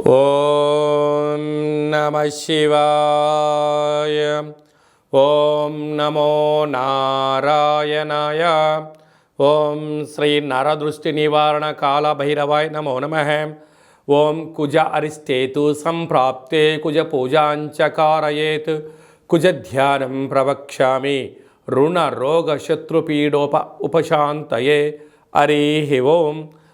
ఓం నమ శివాయ. ఓం నమో నారాయణాయ. ఓం శ్రీ నరదృష్టి నివారణ కాళభైరవాయ నమో నమ. ఓం కుజ అరిష్టేతు సంప్రాప్తే కుజ పూజాంచకారయేత్. కుజ ధ్యానం ప్రవక్ష్యామి. రుణ రోగ శత్రుపీడోప ఉపశాంతయే. హరి ఓం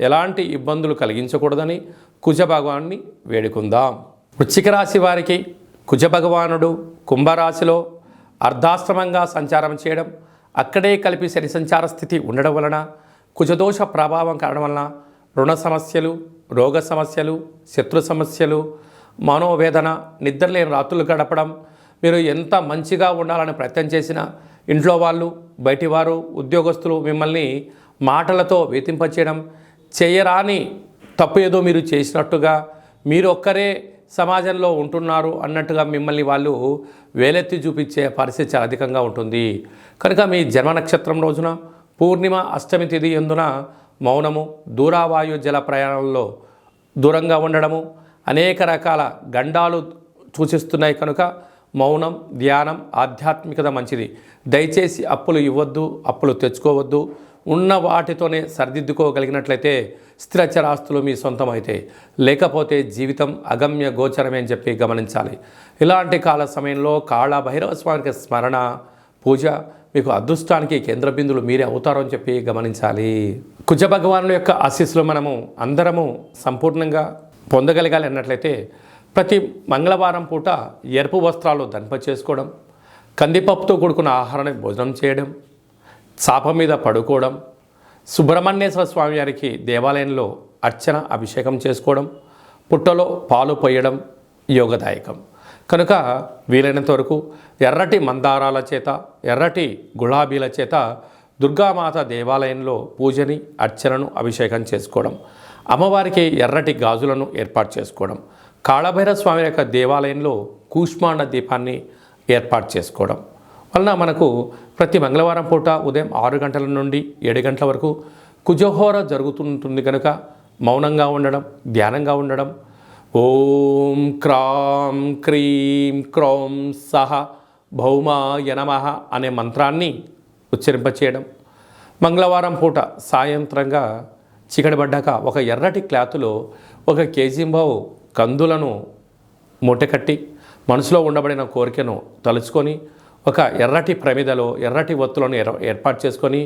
ఎలాంటి ఇబ్బందులు కలిగించకూడదని కుజ భగవాన్ని వేడుకుందాం. వృశ్చిక రాశి వారికి కుజ భగవానుడు కుంభరాశిలో అర్ధాశ్రమంగా సంచారం చేయడం అక్కడే కలిపి శని సంచార స్థితి ఉండడం వలన కుజదోష ప్రభావం కారణం వలన రుణ సమస్యలు రోగ సమస్యలు శత్రు సమస్యలు మనోవేదన నిద్రలేని రాత్రులు గడపడం మీరు ఎంత మంచిగా ఉండాలని ప్రయత్నం చేసినా ఇంట్లో వాళ్ళు బయటివారు ఉద్యోగస్తులు మిమ్మల్ని మాటలతో వేధింపచేయడం చేయరాని తప్పు ఏదో మీరు చేసినట్టుగా మీరు ఒక్కరే సమాజంలో ఉంటున్నారు అన్నట్టుగా మిమ్మల్ని వాళ్ళు వేలెత్తి చూపించే పరిస్థితి చాలా అధికంగా ఉంటుంది. కనుక మీ జన్మ నక్షత్రం రోజున పూర్ణిమ అష్టమి తిథి ఎందున మౌనము దూరావాయు జల ప్రయాణంలో దూరంగా ఉండడము అనేక రకాల గండాలు సూచిస్తున్నాయి కనుక మౌనం ధ్యానం ఆధ్యాత్మికత మంచిది. దయచేసి అప్పులు ఇవ్వద్దు అప్పులు తెచ్చుకోవద్దు. ఉన్న వాటితోనే సరిదిద్దుకోగలిగినట్లయితే స్థిరచరాస్తులు మీ సొంతం అయితే లేకపోతే జీవితం అగమ్య గోచరమే అని చెప్పి గమనించాలి. ఇలాంటి కాల సమయంలో కాళ భైరవ స్వామికి స్మరణ పూజ మీకు అదృష్టానికి కేంద్ర బిందులు మీరే అవుతారు అని చెప్పి గమనించాలి. కుజ భగవానుల యొక్క ఆశీస్సులు మనము అందరము సంపూర్ణంగా పొందగలగాలి అన్నట్లయితే ప్రతి మంగళవారం పూట ఎరుపు వస్త్రాలు దంప చేసుకోవడం కందిపప్పుతో కూడుకున్న ఆహారాన్ని భోజనం చేయడం చాప మీద పడుకోవడం సుబ్రహ్మణ్యేశ్వర స్వామి వారికి దేవాలయంలో అర్చన అభిషేకం చేసుకోవడం పుట్టలో పాలు పోయడం యోగదాయకం. కనుక వీలైనంత వరకు ఎర్రటి మందారాల చేత ఎర్రటి గులాబీల చేత దుర్గామాత దేవాలయంలో పూజని అర్చనను అభిషేకం చేసుకోవడం అమ్మవారికి ఎర్రటి గాజులను ఏర్పాటు చేసుకోవడం కాళభైర స్వామి యొక్క దేవాలయంలో కూష్మాండ దీపాన్ని ఏర్పాటు చేసుకోవడం. వలన మనకు ప్రతి మంగళవారం పూట ఉదయం ఆరు గంటల నుండి ఏడు గంటల వరకు కుజహోర జరుగుతుంటుంది కనుక మౌనంగా ఉండడం ధ్యానంగా ఉండడం. ఓం క్రాం క్రీం క్రౌం సహ భౌమాయ నమః అనే మంత్రాన్ని ఉచ్చరింపచేయడం. మంగళవారం పూట సాయంత్రంగా చికడబడ్డాక ఒక ఎర్రటి క్లాతులో ఒక కేజీంబావు కందులను మూటకట్టి మనసులో ఉండబడిన కోరికను తలుచుకొని ఒక ఎర్రటి ప్రమిదలో ఎర్రటి ఒత్తులను ఏర్పాటు చేసుకొని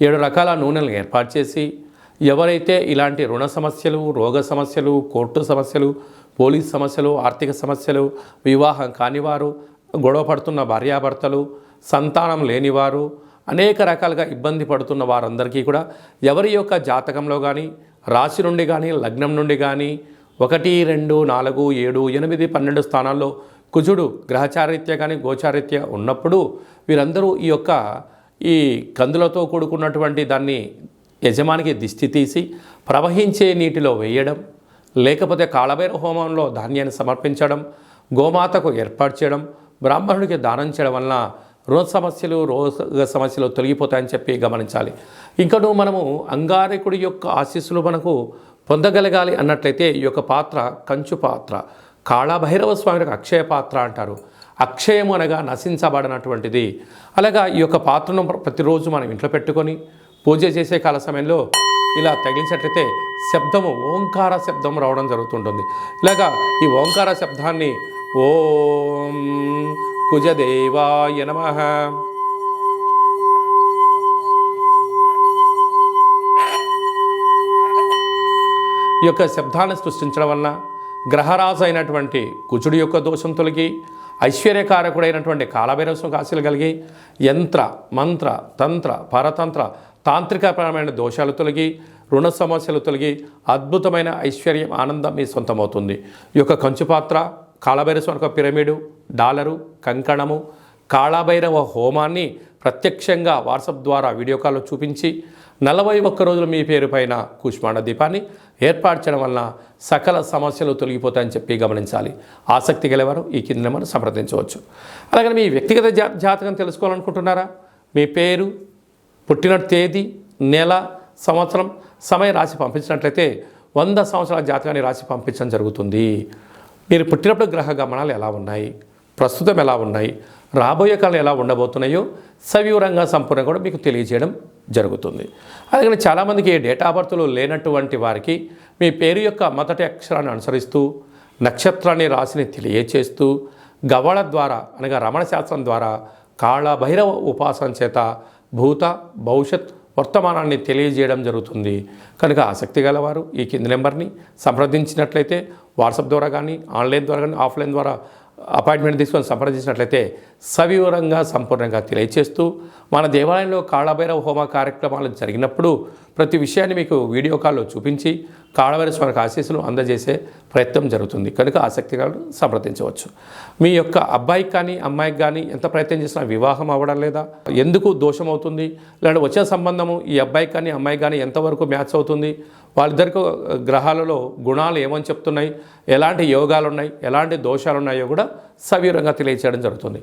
ఏడు రకాల నూనెలను ఏర్పాటు చేసి ఎవరైతే ఇలాంటి రుణ సమస్యలు రోగ సమస్యలు కోర్టు సమస్యలు పోలీస్ సమస్యలు ఆర్థిక సమస్యలు వివాహం కానివారు గొడవ పడుతున్న భార్యాభర్తలు సంతానం లేనివారు అనేక రకాలుగా ఇబ్బంది పడుతున్న వారందరికీ కూడా ఎవరి యొక్క జాతకంలో కానీ రాశి నుండి కానీ లగ్నం నుండి కానీ ఒకటి రెండు నాలుగు ఏడు ఎనిమిది పన్నెండు స్థానాల్లో కుజుడు గ్రహచారిత్య కానీ గోచారిత్య ఉన్నప్పుడు వీరందరూ ఈ యొక్క ఈ కందులతో కూడుకున్నటువంటి దాన్ని యజమానికి దిష్టి తీసి ప్రవహించే నీటిలో వేయడం లేకపోతే కాళభైర హోమంలో ధాన్యాన్ని సమర్పించడం గోమాతకు ఏర్పాటు చేయడం బ్రాహ్మణుడికి దానం చేయడం వలన రుణ సమస్యలు రోగ సమస్యలు తొలగిపోతాయని చెప్పి గమనించాలి. ఇంకను మనము అంగారకుడి యొక్క ఆశీస్సులు మనకు పొందగలగాలి అన్నట్లయితే ఈ యొక్క పాత్ర కంచు పాత్ర. కాళభైరవ స్వామి యొక్క అక్షయ పాత్ర అంటారు. అక్షయము అనగా నశించబడినటువంటిది. అలాగా ఈ యొక్క పాత్రను ప్రతిరోజు మనం ఇంట్లో పెట్టుకొని పూజ చేసే కాల సమయంలో ఇలా తగిలించట్లయితే శబ్దము ఓంకార శబ్దం రావడం జరుగుతుంటుంది. ఇలాగా ఈ ఓంకార శబ్దాన్ని ఓం కుజదేవాయ నమ. ఈ యొక్క శబ్దాన్ని సృష్టించడం వలన గ్రహరాజు అయినటువంటి కుజుడి యొక్క దోషం తొలగి ఐశ్వర్యకారకుడైనటువంటి కాలభైరవ కాశీలు కలిగి యంత్ర మంత్ర తంత్ర పరతంత్ర తాంత్రికపరమైన దోషాలు తొలగి రుణ సమస్యలు తొలగి అద్భుతమైన ఐశ్వర్యం ఆనందం మీ సొంతమవుతుంది. ఈ యొక్క కంచుపాత్ర కాళభైరవ యొక్క పిరమిడు డాలరు కంకణము కాళభైరవ హోమాన్ని ప్రత్యక్షంగా వాట్సాప్ ద్వారా వీడియో కాల్లో చూపించి నలభై ఒక్క రోజులు మీ పేరు పైన కూష్మాండ దీపాన్ని ఏర్పాటు చేయడం వలన సకల సమస్యలు తొలగిపోతాయని చెప్పి గమనించాలి. ఆసక్తి గలవారు ఈ కింద మనం సంప్రదించవచ్చు. అలాగే మీ వ్యక్తిగత జా జాతకం తెలుసుకోవాలనుకుంటున్నారా? మీ పేరు పుట్టిన తేదీ నెల సంవత్సరం సమయం రాసి పంపించినట్లయితే వంద సంవత్సరాల జాతకాన్ని రాసి పంపించడం జరుగుతుంది. మీరు పుట్టినప్పుడు గ్రహ గమనాలు ఎలా ఉన్నాయి? ప్రస్తుతం ఎలా ఉన్నాయి? రాబోయే కాలం ఎలా ఉండబోతున్నాయో సవివరంగా సంపూర్ణంగా కూడా మీకు తెలియజేయడం జరుగుతుంది. అలాగే చాలామందికి డేట్ ఆఫ్ లేనటువంటి వారికి మీ పేరు యొక్క మొదటి అక్షరాన్ని అనుసరిస్తూ నక్షత్రాన్ని రాశిని తెలియచేస్తూ గవళ ద్వారా అనగా రమణ శాస్త్రం ద్వారా కాళభైరవ ఉపాసన చేత భూత భవిష్యత్ వర్తమానాన్ని తెలియజేయడం జరుగుతుంది. కనుక ఆసక్తి గలవారు ఈ కింది నెంబర్ని సంప్రదించినట్లయితే వాట్సాప్ ద్వారా కానీ ఆన్లైన్ ద్వారా కానీ ఆఫ్లైన్ ద్వారా అపాయింట్మెంట్ తీసుకొని సంప్రదించినట్లయితే సవివరంగా సంపూర్ణంగా తెలియచేస్తూ మన దేవాలయంలో కాళభైరవ హోమ కార్యక్రమాలు జరిగినప్పుడు ప్రతి విషయాన్ని మీకు వీడియో కాల్లో చూపించి కాళభైరవ స్వామికి ఆశీస్సులు అందజేసే ప్రయత్నం జరుగుతుంది. కనుక ఆసక్తిగా సంప్రదించవచ్చు. మీ యొక్క అబ్బాయికి కానీ అమ్మాయికి కానీ ఎంత ప్రయత్నం చేసినా వివాహం అవ్వడం లేదా? ఎందుకు దోషం అవుతుంది? లేదంటే వచ్చే సంబంధము ఈ అబ్బాయికి కానీ అమ్మాయికి కానీ ఎంతవరకు మ్యాచ్ అవుతుంది? వాళ్ళిద్దరికి గ్రహాలలో గుణాలు ఏమని చెప్తున్నాయి? ఎలాంటి యోగాలు ఉన్నాయి ఎలాంటి దోషాలు ఉన్నాయో కూడా సవివరంగా తెలియచేయడం జరుగుతుంది.